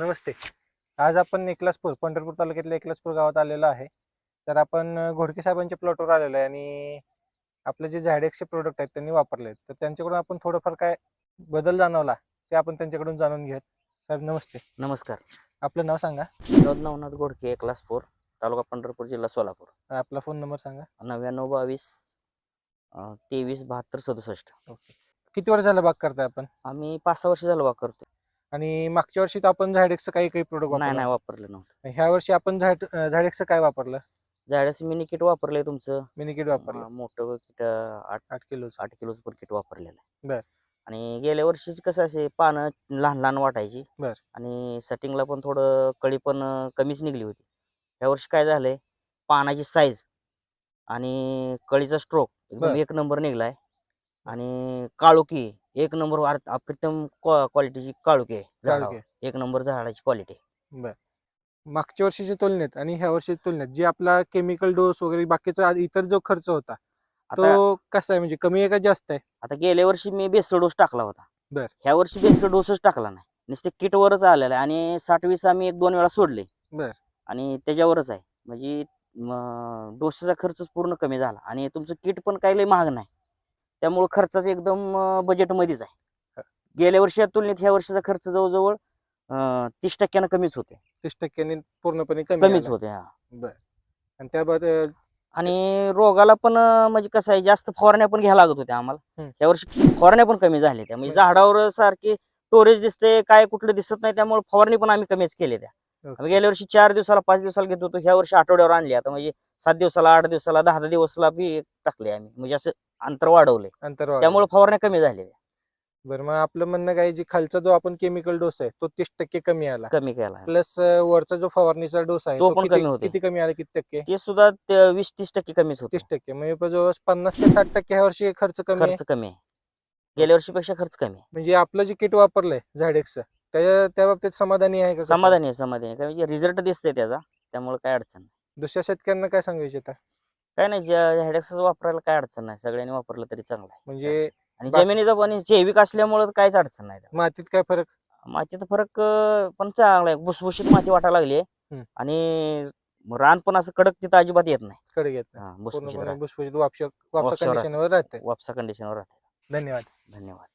नमस्ते. आज आपण एकलासपूर पंढरपूर तालुक्यातल्या एकलासपूर गावात आलेलो आहे. तर आपण घोडके साहेबांच्या प्लॉटवर आलेलो आहे आणि आपले जे झायडेक्सचे प्रोडक्ट आहेत त्यांनी वापरले आहेत तर त्यांच्याकडून आपण थोडंफार काय बदल जाणवला ते आपण त्यांच्याकडून जाणून घेऊयात. साहेब नमस्ते. नमस्कार. आपलं नाव सांगा. विनोद नवनाथ गोडके क्लास फोर तालुका पंढरपूर जिल्हा सोलापूर. आपला फोन नंबर सांगा. नव्याण्णव बावीस तेवीस बहात्तर सदुसष्ट. ओके. किती वर्ष झालं बाग करताय आपण? आम्ही पाच सहा वर्ष झालं वापर करतो आणि मागच्या वर्षी तर आपण झायडेक्सचं काही काही प्रोडक्ट नाही नाही वापरलं वापरलं नव्हतं. ह्या वर्षी आपण झाड झायडेक्सचं काय वापरलं? ज्यावेळेस मिनी किट वापरलंय तुमचं. मिनी किट वापरलं. अं, मोठं किट आठ आठ किलोचं. आठ किलोचं पण किट वापरलेलं आहे. बर. आणि गेल्या वर्षीच कसं असे पानं लहान लहान वाटायची. बर. आणि सेटिंगला पण थोडं कळी पण अं, कमीच निघली होती. ह्या वर्षी काय झालंय? पानाची साईज आणि कळीचा स्ट्रोक एकदम बर. एक नंबर निघलाय. आणि काळुकी एक नंबर अप्रतिम क्वालिटीची काळुकी आहे झाडावर. काळुकी. एक नंबर झाडाची क्वालिटी. मागच्या वर्षीच्या तुलनेत आणि ह्या वर्षीच्या तुलनेत जे आपला केमिकल डोस वगैरे बाकीचा आ- इतर जो खर्च होता आता तो कसा आहे? म्हणजे कमी आहे का जास्त आहे? आता गेल्या वर्षी मी बेसल डोस टाकला होता. बर. ह्या वर्षी बेसल डोसच टाकला नाही. नुसते किटवरच आलेला आहे आणि साठ वीस आम्ही एक दोन वेळा सोडले. बर. आणि त्याच्यावरच आहे. म्हणजे डोसचा खर्च पूर्ण कमी झाला. आणि तुमचं किट पण काही लय महाग नाही. त्यामुळे खर्चाचं एकदम बजेटमध्येच आहे. गेल्या वर्षी तुलनेत ह्या वर्षीचा खर्च जवळजवळ तीस टक्क्यानं कमीच होते. तीस टक्क्याने पूर्णपणे कमी कमीच. होते हा. आणि अं, आणि रोगाला पण म्हणजे कसं आहे जास्त फवारण्या पण घ्यायला लागत होत्या आम्हाला. या वर्षी फवारण्या पण कमी झाल्या त्या. म्हणजे. झाडावर सारखी स्टोरेज दिसते काय कुठलं दिसत नाही त्यामुळे फवारणी पण आम्ही कमीच केली त्या. आम्ही गेल्या वर्षी चार दिवसाला पाच दिवसाला घेत होतो ह्या वर्षी आठवड्यावर आणली. आता म्हणजे सात दिवसाला आठ दिवसाला दहा दहा दिवसाला बी टाकले आम्ही. म्हणजे असं अंतर वाढवले. अंतर. त्यामुळे फवारण्या कमी झाल्या बरं मग आपलं म्हणणं काय जी खालचा जो आपण केमिकल डोस आहे तो तीस टक्के कमी आला. कमी केला. प्लस वरचा जो फवारणीचा डोस आहे तो पण किती- कमी होते. किती कमी आला किती टक्के? ते सुद्धा ते वीस तीस टक्के कमीच होते तीस टक्के. म्हणजे जवळ पन्नास ते साठ टक्के ह्या वर्षी खर्च कमी आहे? खर्च कमी आहे. गेल्या वर्षीपेक्षा खर्च कमी आहे. म्हणजे आपलं जे किट वापरलंय झाडेक्स त्या त्या बाबतीत समाधानी आहे का कसं? समाधानी आहे समाधानी आहे. कारण रिझल्ट दिसतंय त्याचा. त्यामुळे काय अडचण नाही. दुसऱ्या शेतकऱ्यांना काय सांगू इच्छिता काय नाही हेडेक्स वापरायला काय अडचण नाही. सगळ्यांनी वापरलं तरी चांगलं आहे. म्हणजे आणि बाकी- जमिनीचा पण जैविक असल्यामुळे काहीच अडचण नाही त्याला. मातीत काय फरक? मातीचा फरक अं, पण चांगला आहे. भुसभुशीत माती वाटायला लागली हम्म. आणि रान पण असं कडक तिथं अजिबात येत नाही. कडे घेत नाही. हा, भुसभुशीत पूर्णपणे. भुसभुशीत वापशा वापसा कंडिशनवर राहते. वापसा कंडिशनवर राहते. धन्यवाद. धन्यवाद.